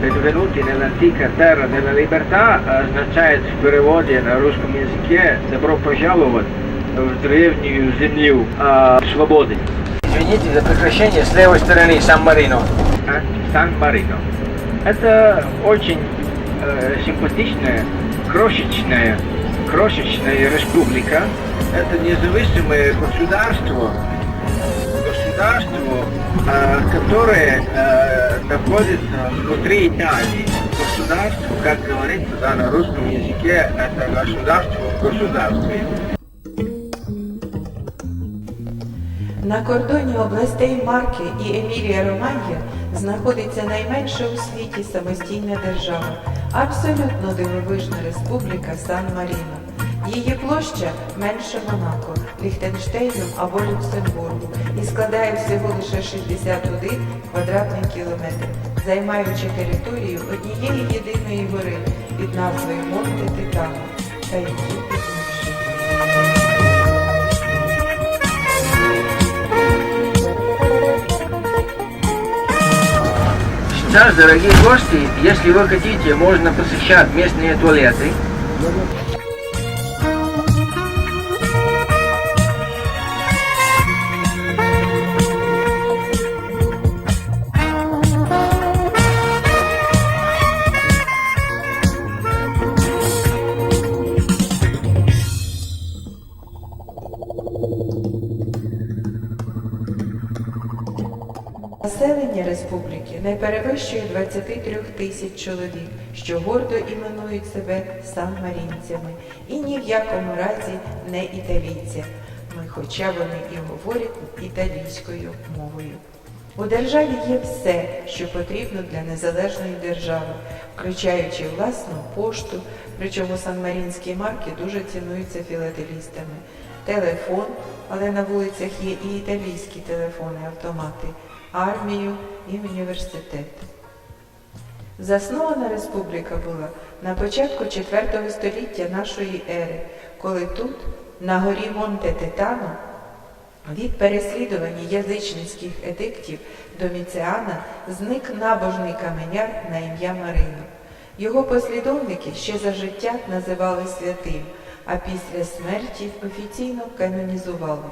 benvenuti nell'antica terra della libertà означает в переводе на русском языке добро пожаловать в древнюю землю э, свободы. Извините за прекращение с левой стороны Сан-Марино. А? Сан-Марино. Это очень э, симпатичная, крошечная, крошечная республика. Это независимое государство, государство, э, которое э, находится внутри Италии. Государство, как говорится да, на русском языке, это государство в государстве. На кордоні областей Марки і Емілія Романья знаходиться найменша у світі самостійна держава, абсолютно дивовижна республіка Сан-Маріно. Її площа менше Монако, Ліхтенштейну або Люксембургу і складає всього лише 61 квадратний кілометр, займаючи територію однієї єдиної гори під назвою Монте Титано та її підношення. Сейчас, дорогие гости, если вы хотите, можно посещать местные туалеты. Населення республіки не перевищує 23 тисяч чоловік, що гордо іменують себе санмарінцями і ні в якому разі не італійцями, хоча вони і говорять італійською мовою. У державі є все, що потрібно для незалежної держави, включаючи власну пошту, причому санмарінські марки дуже цінуються філателістами, телефон, але на вулицях є і італійські телефони, автомати, армію і університет. Заснована республіка була на початку IV століття нашої ери, коли тут, на горі Монте Титано, від переслідування язичницьких едиктів Доміціана зник набожний каменяр на ім'я Марино. Його послідовники ще за життя називали святим, а після смерті офіційно канонізували.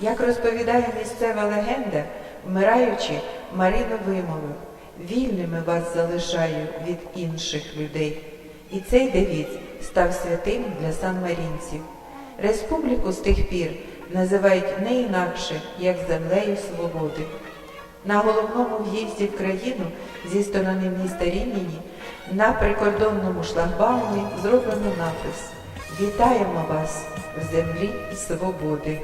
Як розповідає місцева легенда, вмираючи, Марино вимовив Вільними вас залишаю від інших людей. І цей девіз став святим для санмарінців. Республіку з тих пір називають не інакше, як землею свободи. На головному в'їзді в країну зі сторони міста Рівніні на прикордонному шлагбаумі зроблено напис Вітаємо вас в землі свободи.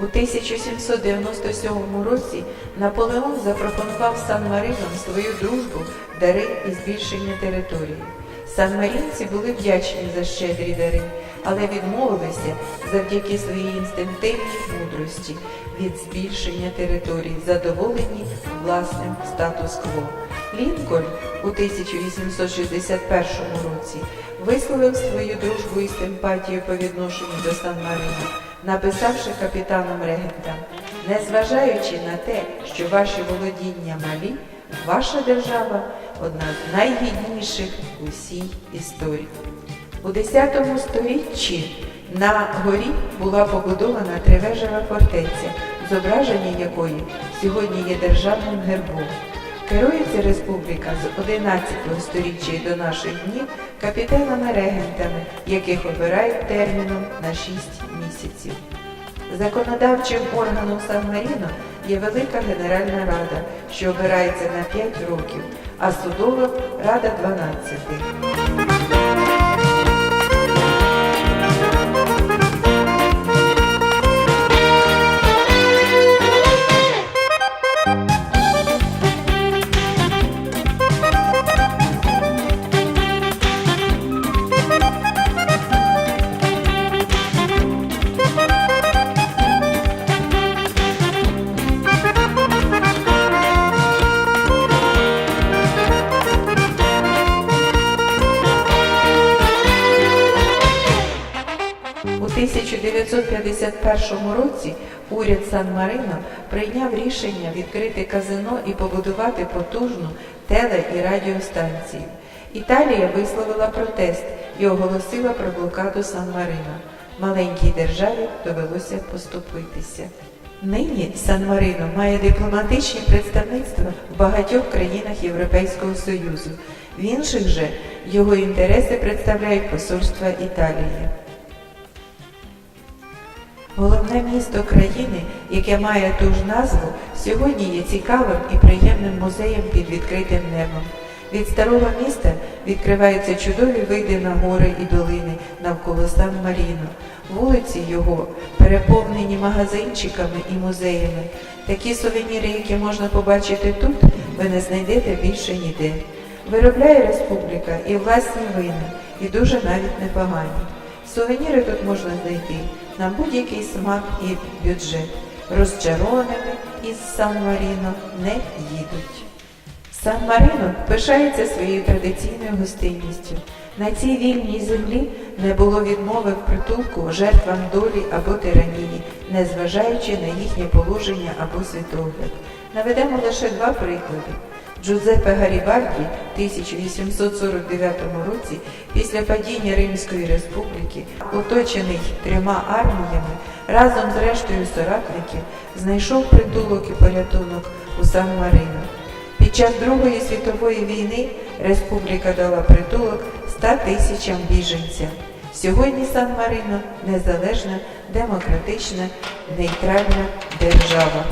У 1797 році Наполеон запропонував Сан-Маринам свою дружбу, дари і збільшення території. Санмарінці були вдячні за щедрі дари, але відмовилися завдяки своїй інстинктивній мудрості від збільшення територій, задоволені власним статус-кво. Лінкольн у 1861 році висловив свою дружбу і симпатію по відношенню до Сан-Марина, написавши капітанам регентам, незважаючи на те, що ваші володіння малі, ваша держава одна з найгідніших у всій історії. У X столітті на горі була побудована тривежева фортеця, зображення якої сьогодні є державним гербом. Керується республіка з 11 століття і до наших днів капітанами-регентами, яких обирають терміном на 6 місяців. Законодавчим органом Сан-Маріно є Велика Генеральна Рада, що обирається на 5 років, а судова Рада 12. 1951 році уряд Сан-Марино прийняв рішення відкрити казино і побудувати потужну теле- і радіостанцію. Італія висловила протест і оголосила про блокаду Сан-Марино. Маленькій державі довелося поступитися. Нині Сан-Марино має дипломатичні представництва в багатьох країнах Європейського Союзу. В інших же його інтереси представляють посольства Італії. Головне місто країни, яке має ту ж назву, сьогодні є цікавим і приємним музеєм під відкритим небом. Від старого міста відкриваються чудові види на гори і долини навколо Сан-Маріно. Вулиці його переповнені магазинчиками і музеями. Такі сувеніри, які можна побачити тут, ви не знайдете більше ніде. Виробляє республіка і власні вина, і дуже навіть непогані. Сувеніри тут можна знайти на будь-який смак і бюджет. Розчарованими із Сан-Маріно не їдуть. Сан-Марино пишається своєю традиційною гостинністю. На цій вільній землі не було відмови в притулку жертвам долі або тиранії, незважаючи на їхнє положення або світогляд. Наведемо лише два приклади. Джузеппе Гарібальді в 1849 році, після падіння Римської республіки, оточений трьома арміями, разом з рештою соратників, знайшов притулок і порятунок у Сан-Марино. Під час Другої світової війни республіка дала притулок 100 тисячам біженцям. Сьогодні Сан-Марино незалежна, демократична, нейтральна держава.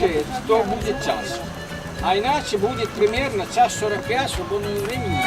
Ну, то будет час. А иначе будет примерно час 45 свободного времени.